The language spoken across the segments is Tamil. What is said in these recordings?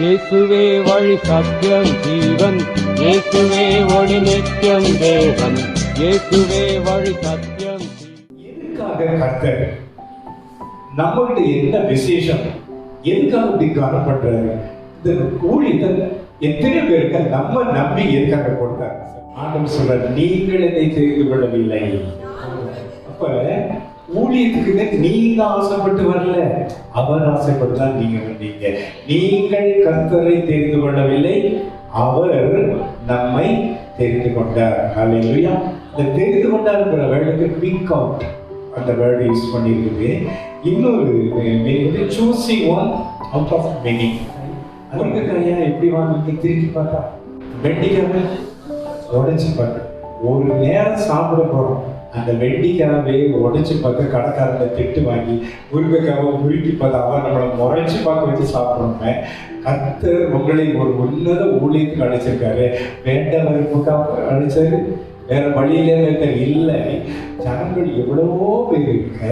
இயேசுவே வழி சத்தியம் ஜீவன். இயேசுவே ஒளி நித்தியம் தேவன். இயேசுவே வழி சத்தியம் எதுக்காக கர்த்தர் நம்மகிட்ட என்ன விசேஷம்? எதுக்காக இப்படி காணப்படுறாரு? இந்த ஊழியத்தை எத்தனை பேருக்கு நம்ம நம்பி எதுக்காக கொடுத்தாரு? ஆண்டவர் சொல்ற நீங்கள் என்னை தெரிந்து கொள்ளவில்லை. அப்ப ஊழியத்துக்கு நீங்க ஆசைப்பட்டு வரல. அவர் ஆசைப்பட்டு தான் நீங்க வந்தீங்க. நீங்கள் கர்த்தரை தெரிந்து கொள்ளவில்லை. அவர் நம்மை தெரிந்து கொண்டார். அல்லையா இந்த தெரிந்து கொண்டாருங்கிற வேர்டுக்கு பிங்க் அவுட் அந்த வேர்டு யூஸ் பண்ணியிருக்குது. இன்னொரு meaning choosing one out of many முருங்கைக்காயா எப்படி வாங்கிட்டு திருப்பி பார்த்தா? வெண்டிக்காவை உடைச்சு பார்த்தா ஒரு நேரம் சாப்பிட போறோம். அந்த வெண்டிக்காவே உடைச்சு பார்த்து கடைக்காரங்க திட்டு வாங்கி முருங்கைக்காவை உருட்டி பார்த்தா அவன் நம்மளை முறைச்சு பார்க்க வச்சு சாப்பிட்றோமே கத்து உங்களை ஒரு உன்னத ஊழியத்துக்கு அழைச்சிருக்காரு வேண்டவருக்காக அழைச்சாரு வேற வழியில இல்லை. ஜனங்கள் எவ்வளவோ பேர் இருக்க.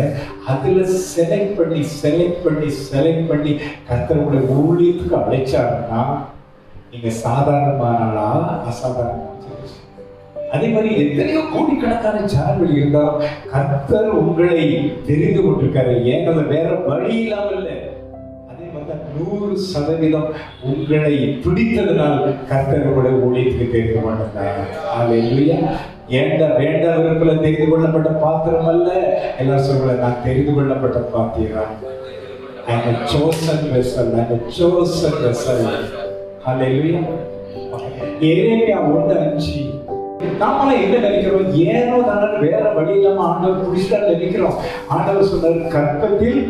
அதுல செலக்ட் பண்ணி செலக்ட் பண்ணி செலக்ட் பண்ணி கர்த்தர் ஊழியத்துக்கு அழைச்சாருன்னா நீங்க சாதாரணமானாலா அசாதாரண அதே மாதிரி எத்தனையோ கோடிக்கணக்கான ஜனங்கள் இருந்தாலும் கர்த்தர் உங்களை தெரிந்து கொண்டிருக்காரு. ஏன் வேற வழி இல்லாமல் இல்லை? அதே மாதிரி நூறு சதவீதம் உங்களை பிடித்ததுனால் கர்த்தர் உங்களை ஊழியத்துக்கு தெரிந்து கொண்டிருந்தாங்க அல்லேலூயா ஏண்ட வேண்ட விருப்பல தெரிந்து கொள்ளப்பட்ட பாத்திரம் அல்ல? எல்லாரும் சொல்ல நான் தெரிந்து கொள்ளப்பட்ட பாத்திரம். I'm chosen vessel vessel. Chosen vessel அல்ல இல்லையா எரேமியா ஒன்று அஞ்சு. நாமெல்லாம் என்ன நினைக்கிறோம்? ஏனோ தானே வேற வழி இல்லாம ஆண்டவர் புடிச்சிட்டாரு நினைக்கிறோம். ஆண்டவர் சொன்னார் கற்பத்தில்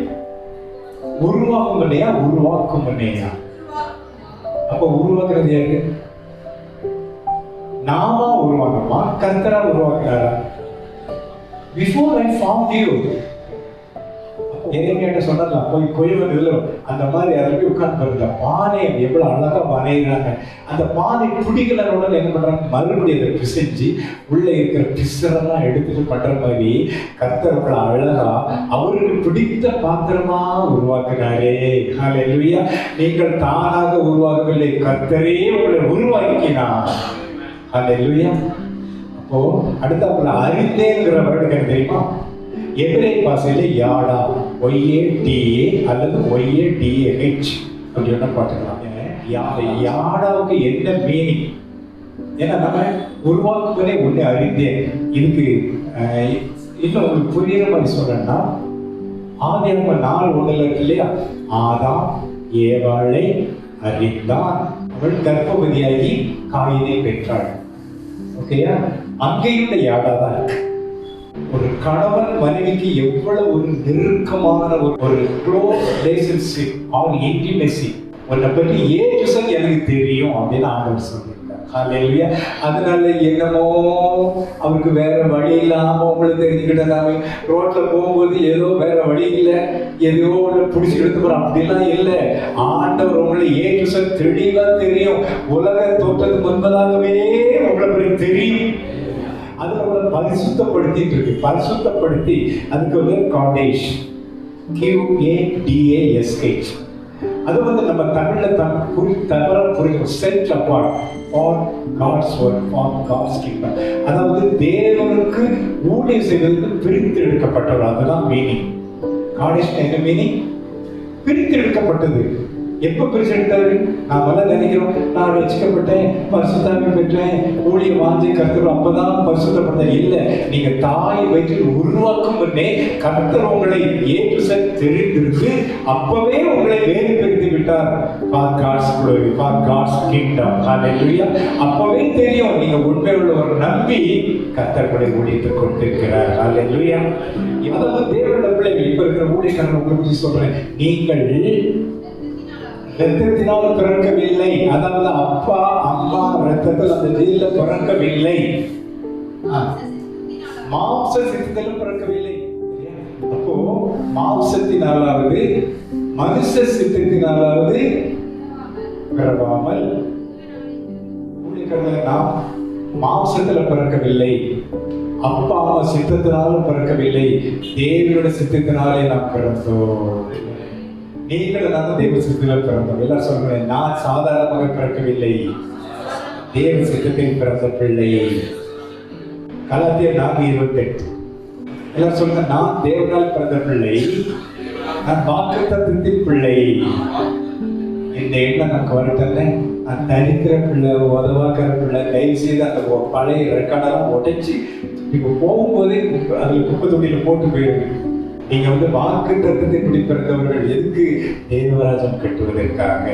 உருவாக்கும் இல்லையா உருவாக்கும் இல்லையா அப்ப உருவாக்குறது யாரு? நாமா உருவாக்கமா கர்த்தரா உருவாக்குறாரா? பிஃபோர் ஐ ஃபார்ம் யூ எரேமியாட்ட சொன்னார்ல போய் கொய்வது இல்லை அந்த மாதிரி இறங்கி உட்கார்ந்து பாருங்க. பானையை எவ்வளோ அழகாக வரைகிறாங்க அந்த பானை குடிகளோட என்ன பண்ணுறாங்க மறுபடியும் அதை பிசைஞ்சு உள்ளே இருக்கிற பிசரெல்லாம் எடுத்துட்டு பண்ணுற மாதிரி கர்த்தர் அழகா அவருக்கு பிடித்த பாத்திரமா உருவாக்குறாரே ஹalleluya. நீங்கள் தானாக உருவாக்கவில்லை கத்தரே உங்களை உருவாக்கினார். ஹalleluya. அப்போ அடுத்தாப்புல அறிந்தேங்கிற வேர்டு தெரியுமா? எபிரே பாசையில யாடா. ஒய்ஏ டிஏ அல்லது ஒய்ஏ டிஏ அப்படி வேணா பாட்டுக்கலாம் யா- யாடாவுக்கு என்ன மீனிங் ஏன்னா நம்ம உருவாக்குவதே ஒன்று அறிந்தேன் இதுக்கு இன்னும் உங்களுக்கு புரியுற மாதிரி சொல்றேன்னா ஆதி நம்ம நாள் ஒன்றில் இருக்கு இல்லையா? ஆதாம் ஏவாளை அறிந்தான். அவள் கர்ப்பவதியாகி காயினை பெற்றாள். ஓகேயா அங்கேயும் இந்த யாடா தான் இருக்கு. ஒரு கணவன் மனைவிக்கு எவ்வளவு ஒரு நெருக்கமான ஒரு ஒரு க்ளோஸ் ரிலேஷன்ஷிப் ஆர் இன்டிமெசி உன்னை பற்றி ஏ டு எனக்கு தெரியும் அப்படின்னு ஆண்டவர் சொல்லியிருக்காங்க அதனால என்னமோ அவருக்கு வேற வழி இல்லாம உங்களை தெரிஞ்சுக்கிட்டதாவே ரோட்ல போகும்போது ஏதோ வேற வழி இல்லை ஏதோ ஒன்று பிடிச்சி எடுத்து போறோம் அப்படிலாம் இல்லை. ஆண்டவர் உங்களை ஏ டு Z தெளிவா தெரியும். உலக தோற்றத்துக்கு முன்பதாகவே உங்களை பற்றி தெரியும். அது அவளை பரிசுத்தப்படுத்திட்டு இருக்கு பரிசுத்தப்படுத்தி அதுக்கு வந்து காடேஷ். கியூஏடிஏஎஸ்ஹெச் அது வந்து நம்ம தமிழ்ல தம் புரி தவற புரியும். Set apart for God's work for God's kingdom அதாவது தேவனுக்கு ஊழியம் செய்வதற்கு பிரித்து எடுக்கப்பட்டவர் அதுதான் மீனிங் காடேஷ் என்ன மீனிங் பிரித்து எடுக்கப்பட்டது எப்ப பிரிச்சு எடுத்தாரு நாம நினைக்கிறோம் நான் ரசிக்கப்பட்டேன் பரிசுத்தாமி பெற்றேன் ஊழிய வாஞ்சி கர்த்தர் அப்பதான் பரிசுத்தப்பட்ட இல்லை நீங்க தாய் வயிற்றில் உருவாக்கும் முன்னே கர்த்தர் உங்களை ஏற்று தெரிந்திருக்கு. அப்பவே உங்களை வேறு பிரித்து விட்டார். For God's glory for God's kingdom hallelujah அப்பவே தெரியும் நீங்க உண்மை உள்ளவர் நம்பி கர்த்தர் ஊழியத்தை கொண்டிருக்கிறார் ஹalleluya அதாவது தேவனுடைய பிள்ளைகள். இப்ப இருக்கிற ஊழியக்காரன் உங்களுக்கு சொல்றேன். நீங்கள் ரத்தத்தினால் பிறக்கவில்லை. அதாவது அப்பா அம்மா ரத்தத்தில் அந்த ஜெயில பிறக்கவில்லை. ஆ. மாம்ச சித்தத்திலும் பிறக்கவில்லை அப்போ மாம்சத்தினாலாவது மனுஷ சித்தத்தினாலாவது பிறவாமல் நாம் மாம்சத்துல பிறக்கவில்லை. அப்பா அம்மா சித்தத்தினாலும் பிறக்கவில்லை. தேவியோட சித்தத்தினாலே நாம் பிறந்தோம். நீங்கள் நான் தேவ சித்தத்தில் பிறந்தோம். எல்லாம் சொல்றேன் நான் சாதாரணமாக பிறக்கவில்லை. தேவ சித்தத்தில் பிறந்த பிள்ளை கலாத்தியர் நான்கு இருபத்தெட்டு. எல்லாரும் சொல்லுங்க நான் தேவனால் பிறந்த பிள்ளை நான் வாக்குத்தத்தின் பிள்ளை. இந்த எண்ணம் நமக்கு வரட்டல்ல. அந்த அடிக்கிற பிள்ளை உதவாக்கிற பிள்ளை தயவு செய்து அந்த பழைய ரெக்கார்டெல்லாம் உடைச்சு இப்போ போகும்போதே அதில் குப்பை தொட்டியில் போட்டு போயிருக்கு நீங்க வந்து வாக்கு தத்துவத்தை பிடி எதுக்கு தேவராஜம் கட்டுவதற்காக?